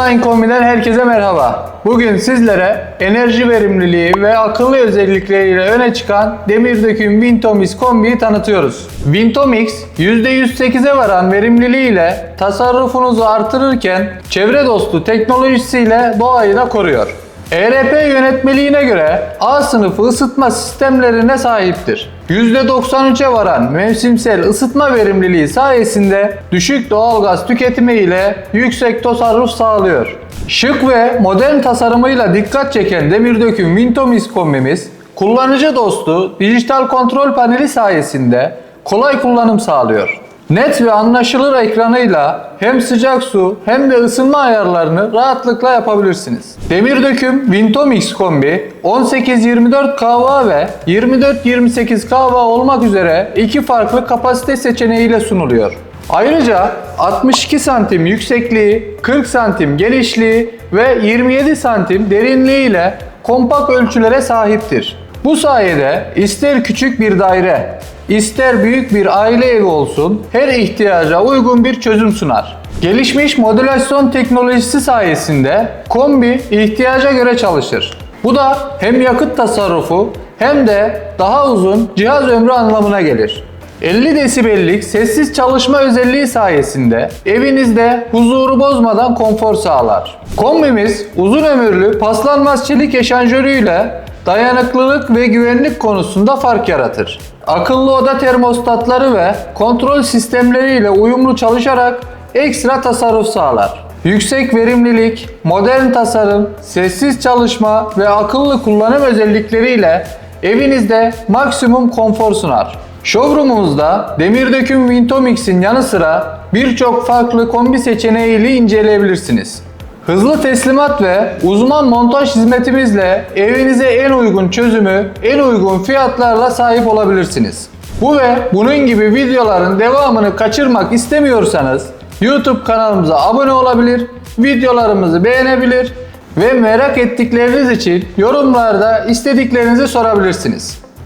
Online kombiden herkese merhaba. Bugün sizlere enerji verimliliği ve akıllı özellikleriyle öne çıkan demir döküm Vintomix kombiyi tanıtıyoruz. Vintomix %108'e varan verimliliğiyle tasarrufunuzu artırırken çevre dostu teknolojisiyle doğayı da koruyor. ERP yönetmeliğine göre A sınıfı ısıtma sistemlerine sahiptir. %93'e varan mevsimsel ısıtma verimliliği sayesinde düşük doğalgaz tüketimi ile yüksek tasarruf sağlıyor. Şık ve modern tasarımıyla dikkat çeken demir döküm Vintomix kombimiz kullanıcı dostu dijital kontrol paneli sayesinde kolay kullanım sağlıyor. Net ve anlaşılır ekranıyla hem sıcak su hem de ısınma ayarlarını rahatlıkla yapabilirsiniz. Demir döküm Vintomix kombi 18-24 kahva ve 24-28 kahva olmak üzere iki farklı kapasite seçeneğiyle sunuluyor. Ayrıca 62 santim yüksekliği, 40 santim genişliği ve 27 santim derinliği ile kompakt ölçülere sahiptir. Bu sayede ister küçük bir daire, ister büyük bir aile evi olsun her ihtiyaca uygun bir çözüm sunar. Gelişmiş modülasyon teknolojisi sayesinde kombi ihtiyaca göre çalışır. Bu da hem yakıt tasarrufu hem de daha uzun cihaz ömrü anlamına gelir. 50 desibellik sessiz çalışma özelliği sayesinde evinizde huzuru bozmadan konfor sağlar. Kombimiz uzun ömürlü paslanmaz çelik eşanjörüyle dayanıklılık ve güvenlik konusunda fark yaratır. Akıllı oda termostatları ve kontrol sistemleriyle uyumlu çalışarak ekstra tasarruf sağlar. Yüksek verimlilik, modern tasarım, sessiz çalışma ve akıllı kullanım özellikleriyle evinizde maksimum konfor sunar. Showroom'umuzda demir döküm Vintomix'in yanı sıra birçok farklı kombi seçeneğiyle inceleyebilirsiniz. Hızlı teslimat ve uzman montaj hizmetimizle evinize en uygun çözümü en uygun fiyatlarla sahip olabilirsiniz. Bu ve bunun gibi videoların devamını kaçırmak istemiyorsanız YouTube kanalımıza abone olabilir, videolarımızı beğenebilir ve merak ettikleriniz için yorumlarda istediklerinizi sorabilirsiniz.